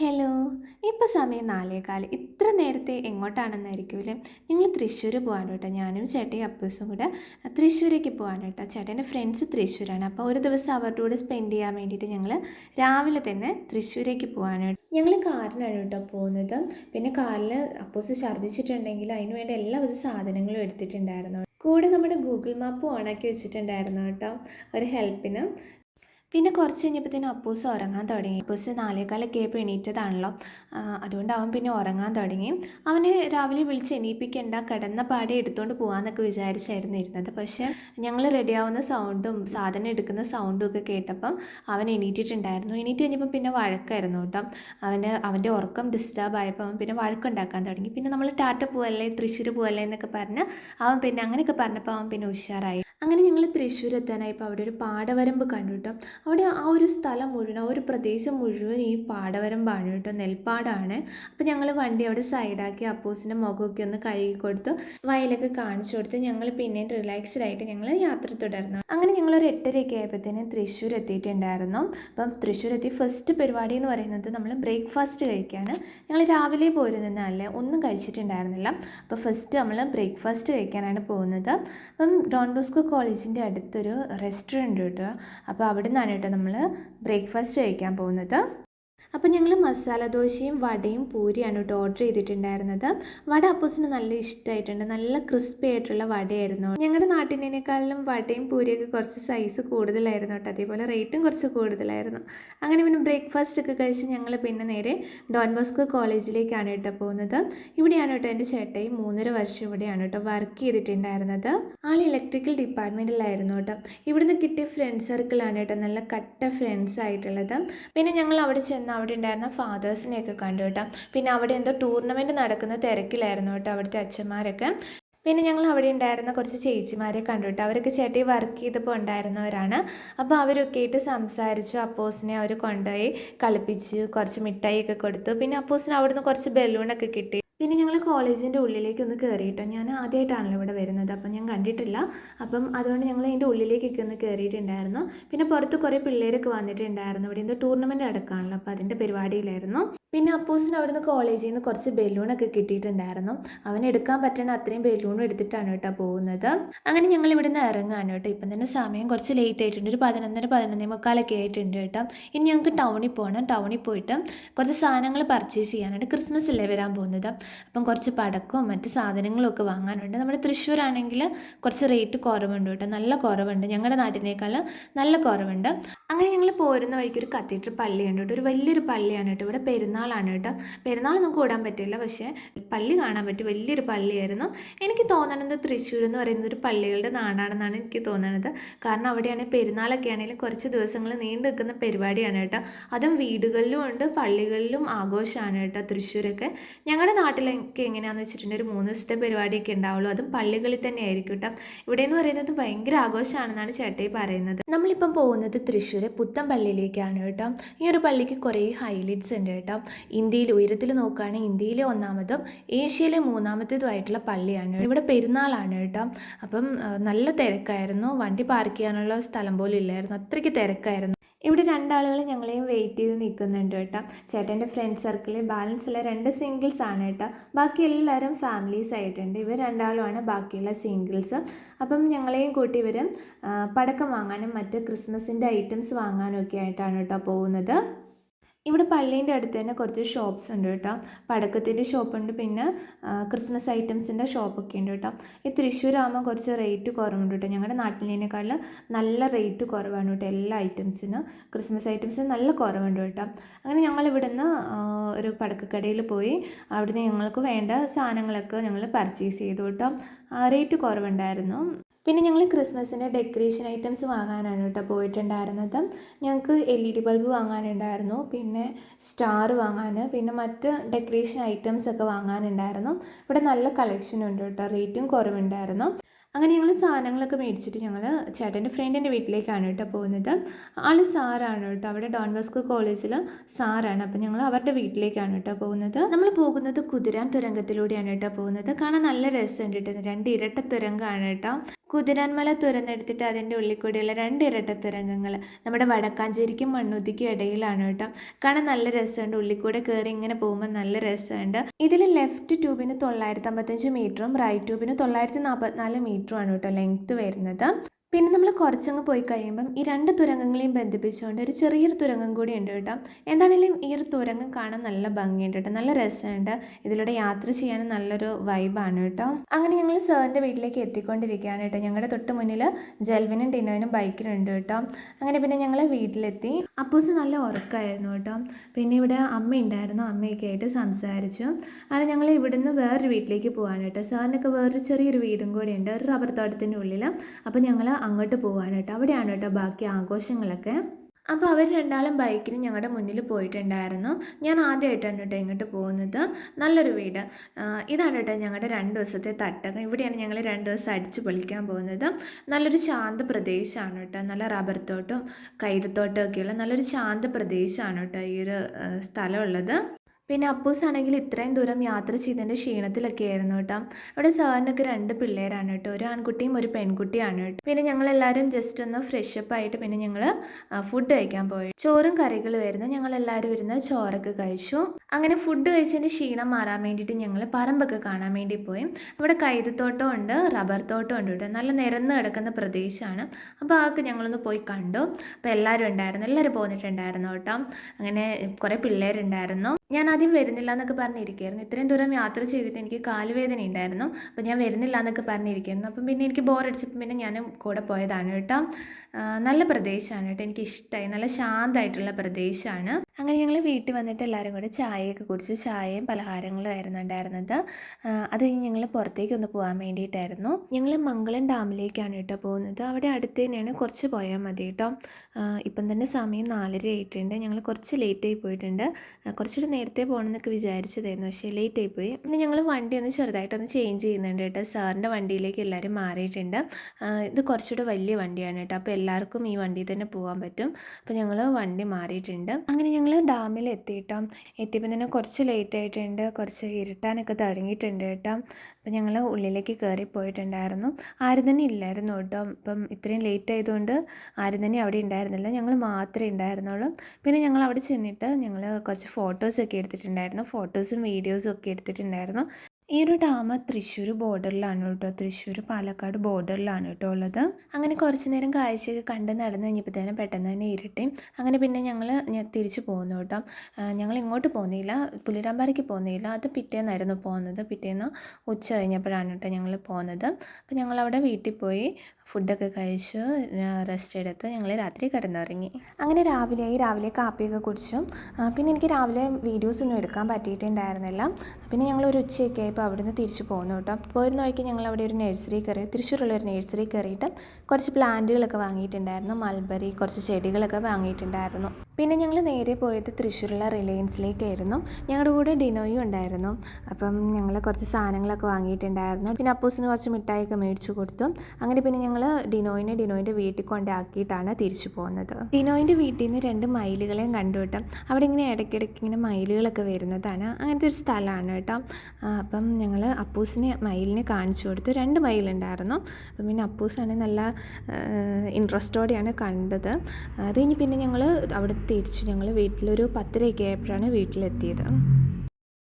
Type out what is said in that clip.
Hello ഇപ്പോൾ സമയം നാലേകാൽ. ഇത്ര നേരത്തെ എങ്ങോട്ടാണെന്നായിരിക്കുമല്ലേ നിങ്ങൾ തൃശ്ശൂർ പോകാൻ കേട്ടോ ഞാനും ചേട്ടയും അപ്പൂസും കൂടെ തൃശ്ശൂരേക്ക് പോകാൻ കേട്ടോ ചേട്ടന്റെ ഫ്രണ്ട്സ് തൃശ്ശൂരാണ്. അപ്പോൾ ഒരു ദിവസം അവരുടെ കൂടെ സ്പെൻഡ് ചെയ്യാൻ വേണ്ടിയിട്ട് ഞങ്ങൾ രാവിലെ തന്നെ തൃശ്ശൂരേക്ക് പോകാൻ ഞങ്ങൾ കാറിനാണ് കേട്ടോ പോകുന്നത്. പിന്നെ കാറിൽ അപ്പൂസ് ഛർദ്ദിച്ചിട്ടുണ്ടെങ്കിൽ അതിന് വേണ്ടി എല്ലാവിധ സാധനങ്ങളും എടുത്തിട്ടുണ്ടായിരുന്നു. കൂടെ നമ്മുടെ ഗൂഗിൾ മാപ്പ് ഓണാക്കി വെച്ചിട്ടുണ്ടായിരുന്നു കേട്ടോ. ഒരു ഹെൽപ്പിന്. പിന്നെ കുറച്ച് കഴിഞ്ഞപ്പോഴത്തേനും അപ്പൂസ് ഉറങ്ങാൻ തുടങ്ങി. അപ്പൂസ് നാലേകാലൊക്കെ ആയപ്പോൾ എണീറ്റതാണല്ലോ. അതുകൊണ്ട് അവൻ പിന്നെ ഉറങ്ങാൻ തുടങ്ങി. അവനെ രാവിലെ വിളിച്ച് എണീപ്പിക്കേണ്ട കിടന്ന പാടെ എടുത്തുകൊണ്ട് പോകാമെന്നൊക്കെ വിചാരിച്ചായിരുന്നു ഇരുന്നത്. പക്ഷേ ഞങ്ങൾ റെഡിയാവുന്ന സൗണ്ടും സാധനം എടുക്കുന്ന സൗണ്ടും ഒക്കെ കേട്ടപ്പം അവൻ എണീറ്റിട്ടുണ്ടായിരുന്നു. എണീറ്റ് കഴിഞ്ഞപ്പം പിന്നെ വഴക്കായിരുന്നു കേട്ടോ. അവന് അവന്റെ ഉറക്കം ഡിസ്റ്റർബ് ആയപ്പോൾ അവൻ പിന്നെ വഴക്കുണ്ടാക്കാൻ തുടങ്ങി. പിന്നെ നമ്മൾ ടാറ്റ പോവല്ലേ തൃശ്ശൂർ പോവല്ലേ എന്നൊക്കെ പറഞ്ഞ് അവൻ പിന്നെ അങ്ങനെയൊക്കെ പറഞ്ഞപ്പോൾ അവൻ പിന്നെ ഉഷാറായി. അങ്ങനെ ഞങ്ങൾ തൃശ്ശൂർ എത്താനായപ്പോൾ അവിടെ ഒരു പാടവരമ്പ് കണ്ടു കേട്ടോ. അവിടെ ആ ഒരു സ്ഥലം മുഴുവൻ ആ ഒരു പ്രദേശം മുഴുവൻ ഈ പാടവരമ്പാണ് കേട്ടോ. നെൽപ്പാടാണ്. അപ്പോൾ ഞങ്ങൾ വണ്ടി അവിടെ സൈഡാക്കി അപ്പൂസിന്റെ മുഖമൊക്കെ ഒന്ന് കഴുകി കൊടുത്തു. വയലൊക്കെ കാണിച്ചു കൊടുത്ത് ഞങ്ങൾ പിന്നെയും റിലാക്സ്ഡ് ആയിട്ട് ഞങ്ങൾ യാത്ര തുടർന്നു. അങ്ങനെ ഞങ്ങൾ ഒരു എട്ടരയൊക്കെ ആയപ്പോഴത്തേനും തൃശ്ശൂർ എത്തിയിട്ടുണ്ടായിരുന്നു. അപ്പം തൃശ്ശൂർ എത്തി ഫസ്റ്റ് പരിപാടി എന്ന് പറയുന്നത് നമ്മൾ ബ്രേക്ക്ഫാസ്റ്റ് കഴിക്കുകയാണ് ഞങ്ങൾ രാവിലെ പോരുന്നതല്ലേ ഒന്നും കഴിച്ചിട്ടുണ്ടായിരുന്നില്ല. അപ്പോൾ ഫസ്റ്റ് നമ്മൾ ബ്രേക്ക്ഫാസ്റ്റ് കഴിക്കാനാണ് പോകുന്നത്. അപ്പം ഡോൺ ബോസ്കോ കോളേജിന്റെ അടുത്തൊരു റെസ്റ്റോറന്റ് കേട്ടോ. അപ്പോൾ അവിടെ നിന്നാണ് കേട്ടോ നമ്മൾ ബ്രേക്ക്ഫാസ്റ്റ് കഴിക്കാൻ പോകുന്നത്. അപ്പോൾ ഞങ്ങൾ മസാല ദോശയും വടയും പൂരിയാണ് കേട്ടോ ഓർഡർ ചെയ്തിട്ടുണ്ടായിരുന്നത്. വട അപ്പൂസിന് നല്ല ഇഷ്ടമായിട്ടുണ്ട് നല്ല ക്രിസ്പി ആയിട്ടുള്ള വടയായിരുന്നു. ഞങ്ങളുടെ നാട്ടിനേക്കാളും വടയും പൂരിയൊക്കെ കുറച്ച് സൈസ് കൂടുതലായിരുന്നു കേട്ടോ. അതേപോലെ റേറ്റും കുറച്ച് കൂടുതലായിരുന്നു. അങ്ങനെ പിന്നെ ബ്രേക്ക്ഫാസ്റ്റ് ഒക്കെ കഴിച്ച് ഞങ്ങൾ പിന്നെ നേരെ ഡോൺ ബോസ്കോ കോളേജിലേക്കാണ് കേട്ടോ പോകുന്നത്. ഇവിടെയാണ് കേട്ടോ എന്റെ ചേട്ടായി മൂന്നര വർഷം ഇവിടെയാണ് കേട്ടോ വർക്ക് ചെയ്തിട്ടുണ്ടായിരുന്നത്. ആൾ ഇലക്ട്രിക്കൽ ഡിപ്പാർട്ട്മെന്റിലായിരുന്നു കേട്ടോ. ഇവിടുന്ന് കിട്ടിയ ഫ്രണ്ട് സർക്കിളാണ് കേട്ടോ നല്ല കട്ട ഫ്രണ്ട്സ് ആയിട്ടുള്ളത്. പിന്നെ ഞങ്ങൾ അവിടെ ചെന്ന് അവിടെ ഉണ്ടായിരുന്ന ഫാദേഴ്സിനെയൊക്കെ കണ്ടു കേട്ടോ. പിന്നെ അവിടെ എന്തോ ടൂർണമെന്റ് നടക്കുന്ന തിരക്കിലായിരുന്നു കേട്ടോ അവിടുത്തെ അച്ഛന്മാരൊക്കെ. പിന്നെ ഞങ്ങൾ അവിടെ ഉണ്ടായിരുന്ന കുറച്ച് ചേച്ചിമാരെ കണ്ടു കേട്ടോ. അവരൊക്കെ ചേട്ടി വർക്ക് ചെയ്തപ്പോൾ ഉണ്ടായിരുന്നവരാണ്. അപ്പോൾ അവരൊക്കെ ആയിട്ട് സംസാരിച്ചു. അപ്പോസിനെ അവർ കൊണ്ടുപോയി കളിപ്പിച്ച് കുറച്ച് മിഠായിയൊക്കെ കൊടുത്തു. പിന്നെ അപ്പോസിന് അവിടുന്ന് കുറച്ച് ബലൂണൊക്കെ കിട്ടി. പിന്നെ ഞങ്ങൾ കോളേജിന്റെ ഉള്ളിലേക്ക് ഒന്ന് കയറിയിട്ടോ ഞാൻ ആദ്യമായിട്ടാണല്ലോ ഇവിടെ വരുന്നത്. അപ്പം ഞാൻ കണ്ടിട്ടില്ല. അപ്പം അതുകൊണ്ട് ഞങ്ങൾ അതിന്റെ ഉള്ളിലേക്കൊക്കെ ഒന്ന് കയറിയിട്ടുണ്ടായിരുന്നു പിന്നെ പുറത്ത് കുറേ പിള്ളേരൊക്കെ വന്നിട്ടുണ്ടായിരുന്നു. ഇവിടെ എന്തോ ടൂർണമെന്റ് നടക്കുകയാണല്ലോ അപ്പോൾ അതിന്റെ പരിപാടിയിലായിരുന്നു. പിന്നെ അപ്പൂസിന് അവിടുന്ന് കോളേജിൽ നിന്ന് കുറച്ച് ബലൂണൊക്കെ കിട്ടിയിട്ടുണ്ടായിരുന്നു. അവൻ എടുക്കാൻ പറ്റണ അത്രയും ബലൂണും എടുത്തിട്ടാണ് കേട്ടോ പോകുന്നത്. അങ്ങനെ ഞങ്ങൾ ഇവിടുന്ന് ഇറങ്ങുകയാണ് കേട്ടോ. ഇപ്പം തന്നെ സമയം കുറച്ച് ലേറ്റ് ആയിട്ടുണ്ട്. ഒരു പതിനൊന്നര പതിനൊന്നേ മുക്കാലൊക്കെ ആയിട്ടുണ്ട് കേട്ടോ. ഇനി ഞങ്ങൾക്ക് ടൗണിൽ പോകണം. ടൗണിൽ പോയിട്ട് കുറച്ച് സാധനങ്ങൾ പർച്ചേസ് ചെയ്യാനായിട്ട് ക്രിസ്മസ് അല്ലേ വരാൻ പോകുന്നത്. അപ്പം കുറച്ച് പടക്കവും മറ്റ് സാധനങ്ങളും ഒക്കെ വാങ്ങാനുണ്ട്. നമ്മുടെ തൃശ്ശൂർ ആണെങ്കിൽ കുറച്ച് റേറ്റ് കുറവുണ്ട് കേട്ടോ. നല്ല കുറവുണ്ട്. ഞങ്ങളുടെ നാട്ടിനേക്കാൾ നല്ല കുറവുണ്ട്. അങ്ങനെ ഞങ്ങൾ പോരുന്ന വഴിക്ക് ഒരു കത്തീഡ്രൽ പള്ളിയുണ്ട് കേട്ടോ. ഒരു വലിയൊരു പള്ളിയാണ് കേട്ടോ. ഇവിടെ പെരുന്നാളാണ് കേട്ടോ. പെരുന്നാൾ നമുക്ക് ഓടാൻ പറ്റില്ല. പക്ഷേ പള്ളി കാണാൻ പറ്റും. വലിയൊരു പള്ളിയായിരുന്നു. എനിക്ക് തോന്നണത് തൃശ്ശൂർ എന്ന് പറയുന്നത് ഒരു പള്ളികളുടെ നാടാണെന്നാണ് എനിക്ക് തോന്നണത്. കാരണം അവിടെയാണ് പെരുന്നാളൊക്കെ ആണെങ്കിലും കുറച്ച് ദിവസങ്ങൾ നീണ്ടു നിൽക്കുന്ന പരിപാടിയാണ് കേട്ടോ. അതും വീടുകളിലും ഉണ്ട് പള്ളികളിലും ആഘോഷമാണ് കേട്ടോ തൃശ്ശൂരൊക്കെ. ഞങ്ങളുടെ നാട്ടിലൊക്കെ എങ്ങനെയാണെന്ന് വെച്ചിട്ടുണ്ടെങ്കിൽ ഒരു മൂന്ന് ദിവസത്തെ പരിപാടിയൊക്കെ ഉണ്ടാവുള്ളൂ. അതും പള്ളികളിൽ തന്നെ ആയിരിക്കും കേട്ടോ. ഇവിടെ എന്ന് പറയുന്നത് ഭയങ്കര ആഘോഷമാണെന്നാണ് ചേട്ടായി പറയുന്നത്. നമ്മളിപ്പം പോകുന്നത് തൃശ്ശൂർ പുത്തൻ പള്ളിയിലേക്കാണ് കേട്ടോ. ഈ ഒരു പള്ളിക്ക് കുറേ ഹൈലൈറ്റ്സ് ഉണ്ട് കേട്ടോ. ഇന്ത്യയിൽ ഉയരത്തിൽ നോക്കുകയാണെങ്കിൽ ഇന്ത്യയിലെ ഒന്നാമതും ഏഷ്യയിലെ മൂന്നാമത്തേതുമായിട്ടുള്ള പള്ളിയാണ്. ഇവിടെ പെരുന്നാളാണ് കേട്ടോ. അപ്പം നല്ല തിരക്കായിരുന്നു. വണ്ടി പാർക്ക് ചെയ്യാനുള്ള സ്ഥലം പോലും ഇല്ലായിരുന്നു. അത്രയ്ക്ക് തിരക്കായിരുന്നു. ഇവിടെ രണ്ടാളുകൾ ഞങ്ങളെയും വെയിറ്റ് ചെയ്ത് നിൽക്കുന്നുണ്ട് കേട്ടോ. ചേട്ടന്റെ ഫ്രണ്ട് സർക്കിളിൽ ബാലൻസ് ഉള്ള രണ്ട് സിംഗിൾസ് ആണ് കേട്ടോ. ബാക്കി എല്ലാവരും ഫാമിലീസ് ആയിട്ടുണ്ട്. ഇവർ രണ്ടാളുമാണ് ബാക്കിയുള്ള സിംഗിൾസ് അപ്പം ഞങ്ങളെയും കൂട്ടി ഇവർ പടക്കം വാങ്ങാനും മറ്റ് ക്രിസ്മസിന്റെ ഐറ്റംസ് വാങ്ങാനും ഒക്കെ ആയിട്ടാണ് കേട്ടോ പോകുന്നത്. ഇവിടെ പള്ളീന്റെ അടുത്ത് തന്നെ കുറച്ച് ഷോപ്സ് ഉണ്ട് കേട്ടോ. പടക്കത്തിന്റെ ഷോപ്പുണ്ട് പിന്നെ ക്രിസ്മസ് ഐറ്റംസിന്റെ ഷോപ്പൊക്കെ ഉണ്ട് കേട്ടോ. ഈ തൃശ്ശൂരാകുമ്പോൾ കുറച്ച് റേറ്റ് കുറവുണ്ട് കേട്ടോ. ഞങ്ങളുടെ നാട്ടിലേനേക്കാൾ നല്ല റേറ്റ് കുറവാണ് കേട്ടോ എല്ലാ ഐറ്റംസിനും ക്രിസ്മസ് ഐറ്റംസിന് നല്ല കുറവുണ്ട് കേട്ടോ. അങ്ങനെ ഞങ്ങൾ ഇവിടുന്ന് ഒരു പടക്കക്കടയിൽ പോയി. അവിടുന്ന് ഞങ്ങൾക്ക് വേണ്ട സാധനങ്ങളൊക്കെ ഞങ്ങൾ പർച്ചേസ് ചെയ്തു കേട്ടോ. റേറ്റ് കുറവുണ്ടായിരുന്നു. പിന്നെ ഞങ്ങൾ ക്രിസ്മസിന്റെ ഡെക്കറേഷൻ ഐറ്റംസ് വാങ്ങാനാണ് കേട്ടോ പോയിട്ടുണ്ടായിരുന്നത്. ഞങ്ങൾക്ക് എൽ ഇ ഡി ബൾബ് വാങ്ങാനുണ്ടായിരുന്നു പിന്നെ സ്റ്റാർ വാങ്ങാൻ പിന്നെ മറ്റ് ഡെക്കറേഷൻ ഐറ്റംസ് ഒക്കെ വാങ്ങാനുണ്ടായിരുന്നു. ഇവിടെ നല്ല കളക്ഷൻ ഉണ്ട് കേട്ടോ റേറ്റും കുറവുണ്ടായിരുന്നു. അങ്ങനെ ഞങ്ങൾ സാധനങ്ങളൊക്കെ മേടിച്ചിട്ട് ഞങ്ങൾ ചേട്ടന്റെ ഫ്രണ്ടിന്റെ വീട്ടിലേക്കാണ് കേട്ടോ പോകുന്നത്. ആൾ സാറാണ് കേട്ടോ. അവിടെ ഡോൺ ബോസ്കോ കോളേജിൽ സാറാണ്. അപ്പോൾ ഞങ്ങൾ അവരുടെ വീട്ടിലേക്കാണ് കേട്ടോ പോകുന്നത്. നമ്മൾ പോകുന്നത് കുതിരാൻ തുരങ്കത്തിലൂടെയാണ് കേട്ടോ പോകുന്നത്. കാണാൻ നല്ല രസമുണ്ട് കേട്ടോ രണ്ട് ഇരട്ട തുരങ്കമാണ് കേട്ടോ. കുതിരാൻമല തുരന്നെടുത്തിട്ട് അതിന്റെ ഉള്ളിൽ കൂടെയുള്ള രണ്ട് ഇരട്ട തുരങ്കങ്ങൾ നമ്മുടെ വടക്കാഞ്ചേരിക്കും മണ്ണുതിക്കും ഇടയിലാണ് കേട്ടോ. കാണാൻ നല്ല രസമുണ്ട്. ഉള്ളിൽ കൂടെ കയറി ഇങ്ങനെ പോകുമ്പോൾ നല്ല രസമുണ്ട്. ഇതിൽ ലെഫ്റ്റ് ട്യൂബിന് തൊള്ളായിരത്തി അമ്പത്തഞ്ച് മീറ്ററും റൈറ്റ് ട്യൂബിന് തൊള്ളായിരത്തി നാൽപ്പത്തിനാല് മീറ്ററുമാണ് കേട്ടോ ലെങ്ത്ത് വരുന്നത്. പിന്നെ നമ്മൾ കുറച്ചങ്ങ് പോയി കഴിയുമ്പം ഈ രണ്ട് തുരങ്കങ്ങളെയും ബന്ധിപ്പിച്ചുകൊണ്ട് ഒരു ചെറിയൊരു തുരങ്കം കൂടി ഉണ്ട് കേട്ടോ. എന്താണെങ്കിലും ഈ ഒരു തുരങ്കം കാണാൻ നല്ല ഭംഗിയുണ്ട് കേട്ടോ. നല്ല രസമുണ്ട്. ഇതിലൂടെ യാത്ര ചെയ്യാൻ നല്ലൊരു വൈബാണ് കേട്ടോ. അങ്ങനെ ഞങ്ങൾ സാറിന്റെ വീട്ടിലേക്ക് എത്തിക്കൊണ്ടിരിക്കുകയാണ് കേട്ടോ. ഞങ്ങളുടെ തൊട്ട് മുന്നിൽ ജൽവിനും ഡിനോയിനും ബൈക്കിലുണ്ട് കേട്ടോ. അങ്ങനെ പിന്നെ ഞങ്ങൾ വീട്ടിലെത്തി. അപ്പൂസ് നല്ല ഉറക്കമായിരുന്നു കേട്ടോ. പിന്നെ ഇവിടെ അമ്മ ഉണ്ടായിരുന്നു. അമ്മയൊക്കെ ആയിട്ട് സംസാരിച്ചു. അങ്ങനെ ഞങ്ങൾ ഇവിടുന്ന് വേറൊരു വീട്ടിലേക്ക് പോവാണ് കേട്ടോ. സാറിനൊക്കെ വേറൊരു ചെറിയൊരു വീടും കൂടി ഉണ്ട്. ഒരു റബ്ബർ തോട്ടത്തിന്റെ ഉള്ളിൽ അപ്പോൾ ഞങ്ങൾ അങ്ങോട്ട് പോവാണ് കേട്ടോ അവിടെയാണ് കേട്ടോ ബാക്കി ആഘോഷങ്ങളൊക്കെ. അപ്പോൾ അവർ രണ്ടാളും ബൈക്കിന് ഞങ്ങളുടെ മുന്നിൽ പോയിട്ടുണ്ടായിരുന്നു. ഞാൻ ആദ്യമായിട്ടാണ് കേട്ടോ ഇങ്ങോട്ട് പോകുന്നത്. നല്ലൊരു വീട്. ഇതാണ് കേട്ടോ ഞങ്ങളുടെ രണ്ട് ദിവസത്തെ തട്ടകം. ഇവിടെയാണ് ഞങ്ങൾ രണ്ട് ദിവസം അടിച്ച് പൊളിക്കാൻ പോകുന്നത്. നല്ലൊരു ശാന്ത പ്രദേശമാണ് കേട്ടോ. നല്ല റബ്ബർ തോട്ടവും കൈതത്തോട്ടമൊക്കെയുള്ള നല്ലൊരു ശാന്ത പ്രദേശമാണ് കേട്ടോ ഈ ഒരു സ്ഥലമുള്ളത് പിന്നെ അപ്പൂസ് ആണെങ്കിൽ ഇത്രയും ദൂരം യാത്ര ചെയ്തതിന്റെ ക്ഷീണത്തിലൊക്കെ ആയിരുന്നു കേട്ടോ. അവിടെ സാറിനൊക്കെ രണ്ട് പിള്ളേരാണ് കേട്ടോ. ഒരു ആൺകുട്ടിയും ഒരു പെൺകുട്ടിയാണ് കേട്ടോ. പിന്നെ ഞങ്ങളെല്ലാവരും ജസ്റ്റ് ഒന്ന് ഫ്രഷ് അപ്പ് ആയിട്ട് പിന്നെ ഞങ്ങൾ ഫുഡ് കഴിക്കാൻ പോയി. ചോറും കറികളും ആയിരുന്നു. ഞങ്ങൾ എല്ലാവരും ഇരുന്ന് ചോറൊക്കെ കഴിച്ചു. അങ്ങനെ ഫുഡ് കഴിച്ചതിന്റെ ക്ഷീണം മാറാൻ വേണ്ടിയിട്ട് ഞങ്ങൾ പറമ്പൊക്കെ കാണാൻ വേണ്ടി പോയി. ഇവിടെ കൈതത്തോട്ടം ഉണ്ട് റബ്ബർ തോട്ടം ഉണ്ട് കേട്ടോ. നല്ല നിരന്ന് കിടക്കുന്ന പ്രദേശമാണ്. അപ്പോൾ അതൊക്കെ ഞങ്ങളൊന്ന് പോയി കണ്ടു. അപ്പോൾ എല്ലാവരും ഉണ്ടായിരുന്നു. എല്ലാവരും പോന്നിട്ടുണ്ടായിരുന്നു കേട്ടോ. അങ്ങനെ കുറേ പിള്ളേരുണ്ടായിരുന്നു. ഞാൻ ആദ്യം വരുന്നില്ല എന്നൊക്കെ പറഞ്ഞിരിക്കുകയായിരുന്നു ഇത്രയും ദൂരം യാത്ര ചെയ്തിട്ട് എനിക്ക് കാലുവേദന ഉണ്ടായിരുന്നു. അപ്പോൾ ഞാൻ വരുന്നില്ല എന്നൊക്കെ പറഞ്ഞിരിക്കുകയായിരുന്നു അപ്പം പിന്നെ എനിക്ക് ബോറടിച്ചപ്പോൾ പിന്നെ ഞാനും കൂടെ പോയതാണ് കേട്ടോ. നല്ല പ്രദേശമാണ് കേട്ടോ. എനിക്ക് ഇഷ്ടമായി നല്ല ശാന്തമായിട്ടുള്ള പ്രദേശമാണ്. അങ്ങനെ ഞങ്ങൾ വീട്ടിൽ വന്നിട്ട് എല്ലാവരും കൂടെ ചായയൊക്കെ കുടിച്ചു ചായയും പലഹാരങ്ങളും ആയിരുന്നു ഉണ്ടായിരുന്നത്. അത് കഴിഞ്ഞ് ഞങ്ങൾ പുറത്തേക്ക് ഒന്ന് പോകാൻ വേണ്ടിയിട്ടായിരുന്നു. ഞങ്ങൾ മംഗളം ഡാമിലേക്കാണ് കേട്ടോ പോകുന്നത്. അവിടെ അടുത്ത് തന്നെയാണ് കുറച്ച് പോയാൽ മതി കേട്ടോ. ഇപ്പം തന്നെ സമയം നാലര ആയിട്ടുണ്ട്. ഞങ്ങൾ കുറച്ച് ലേറ്റായി പോയിട്ടുണ്ട്. കുറച്ചുകൂടി നേരത്തെ പോകണമെന്നൊക്കെ വിചാരിച്ചതായിരുന്നു. പക്ഷേ ലേറ്റായി പോയി. പിന്നെ ഞങ്ങൾ വണ്ടി ഒന്ന് ചെറുതായിട്ടൊന്ന് ചേഞ്ച് ചെയ്യുന്നുണ്ട് കേട്ടോ. സാറിന്റെ വണ്ടിയിലേക്ക് എല്ലാവരും മാറിയിട്ടുണ്ട്. ഇത് കുറച്ചുകൂടെ വലിയ വണ്ടിയാണ് കേട്ടോ. അപ്പോൾ എല്ലാവർക്കും ഈ വണ്ടിയിൽ തന്നെ പോകാൻ പറ്റും. അപ്പോൾ ഞങ്ങൾ വണ്ടി മാറിയിട്ടുണ്ട്. അങ്ങനെ ഞങ്ങൾ ഡാമിൽ എത്തിയിട്ടോ എത്തിയപ്പോൾ തന്നെ കുറച്ച് ലേറ്റ് ആയിട്ടുണ്ട് കുറച്ച് ഇരുട്ടാനൊക്കെ തുടങ്ങിയിട്ടുണ്ട് കേട്ടോ. അപ്പോൾ ഞങ്ങൾ ഉള്ളിലേക്ക് കയറി പോയിട്ടുണ്ടായിരുന്നു. ആരും തന്നെ ഇല്ലായിരുന്നു കേട്ടോ. അപ്പം ഇത്രയും ലേറ്റ് ആയതുകൊണ്ട് ആരും തന്നെ അവിടെ ഉണ്ടായിരുന്നില്ല. ഞങ്ങൾ മാത്രമേ ഉണ്ടായിരുന്നുള്ളൂ. പിന്നെ ഞങ്ങൾ അവിടെ ചെന്നിട്ട് ഞങ്ങൾ കുറച്ച് ഫോട്ടോസൊക്കെ എടുത്തിട്ടുണ്ടായിരുന്നു. ഫോട്ടോസും വീഡിയോസും ഒക്കെ എടുത്തിട്ടുണ്ടായിരുന്നു. ഈ ഒരു ഡാം തൃശ്ശൂർ ബോർഡറിലാണ് കേട്ടോ. തൃശ്ശൂർ പാലക്കാട് ബോർഡറിലാണ് കേട്ടോ ഉള്ളത്. അങ്ങനെ കുറച്ച് നേരം കാഴ്ചയൊക്കെ കണ്ട് നടന്നു കഴിഞ്ഞപ്പോൾ തന്നെ പെട്ടെന്ന് തന്നെ ഇരുട്ടി. അങ്ങനെ പിന്നെ ഞങ്ങൾ തിരിച്ചു പോകുന്നു കേട്ടോ. ഞങ്ങൾ ഇങ്ങോട്ട് പോകുന്നില്ല പുലിരാമ്പാറയ്ക്ക് പോകുന്നില്ല അത് പിറ്റേന്നായിരുന്നു പോകുന്നത് പിറ്റേന്ന് ഉച്ച കഴിഞ്ഞപ്പോഴാണ് കേട്ടോ ഞങ്ങൾ പോകുന്നത് അപ്പോൾ ഞങ്ങൾ അവിടെ വീട്ടിൽ പോയി ഫുഡൊക്കെ കഴിച്ചു റെസ്റ്റ് എടുത്ത് ഞങ്ങൾ രാത്രി കിടന്നുറങ്ങി. അങ്ങനെ രാവിലെ രാവിലെ കാപ്പിയൊക്കെ കുടിച്ചു. പിന്നെ എനിക്ക് രാവിലെ വീഡിയോസൊന്നും എടുക്കാൻ പറ്റിയിട്ടുണ്ടായിരുന്നില്ല. പിന്നെ ഞങ്ങൾ ഒരു ഉച്ചയൊക്കെ ആയപ്പോൾ അവിടുന്ന് തിരിച്ചു പോകുന്നു കേട്ടോ. പോരുന്ന വഴിക്ക് ഞങ്ങൾ അവിടെ ഒരു നഴ്സറി കയറി തൃശ്ശൂരുള്ള ഒരു നഴ്സറി കയറിയിട്ട് കുറച്ച് പ്ലാന്റുകളൊക്കെ വാങ്ങിയിട്ടുണ്ടായിരുന്നു. മൽബറി കുറച്ച് ചെടികളൊക്കെ വാങ്ങിയിട്ടുണ്ടായിരുന്നു. പിന്നെ ഞങ്ങൾ നേരെ പോയത് തൃശ്ശൂരുള്ള റിലയൻസിലേക്കായിരുന്നു. ഞങ്ങളുടെ കൂടെ ഡിനോയും ഉണ്ടായിരുന്നു. അപ്പം ഞങ്ങൾ കുറച്ച് സാധനങ്ങളൊക്കെ വാങ്ങിയിട്ടുണ്ടായിരുന്നു. പിന്നെ അപ്പൂസിന് കുറച്ച് മിഠായിയൊക്കെ മേടിച്ചു കൊടുത്തു. അങ്ങനെ പിന്നെ ഞങ്ങൾ ഡിനോയിനെ ഡിനോയിന്റെ വീട്ടിൽ കൊണ്ടാക്കിയിട്ടാണ് തിരിച്ചു പോകുന്നത്. ഡിനോയിന്റെ വീട്ടിൽ നിന്ന് രണ്ട് മയിലുകളെയും കണ്ടു അവിടെ ഇങ്ങനെ ഇടയ്ക്കിടയ്ക്ക് ഇങ്ങനെ മയിലുകളൊക്കെ വരുന്നതാണ്. അങ്ങനത്തെ ഒരു സ്ഥലമാണ് കേട്ടോ. അപ്പം ഞങ്ങൾ അപ്പൂസിനെ മയിലിനെ കാണിച്ചു കൊടുത്തു. രണ്ട് മയിലുണ്ടായിരുന്നു. അപ്പം പിന്നെ അപ്പൂസാണ് നല്ല ഇൻട്രസ്റ്റോടെയാണ് കണ്ടത്. അത് കഴിഞ്ഞ് പിന്നെ ഞങ്ങൾ അവിടെ തിരിച്ചു. ഞങ്ങൾ വീട്ടിലൊരു പത്തരയൊക്കെ ആയപ്പോഴാണ് വീട്ടിലെത്തിയത്.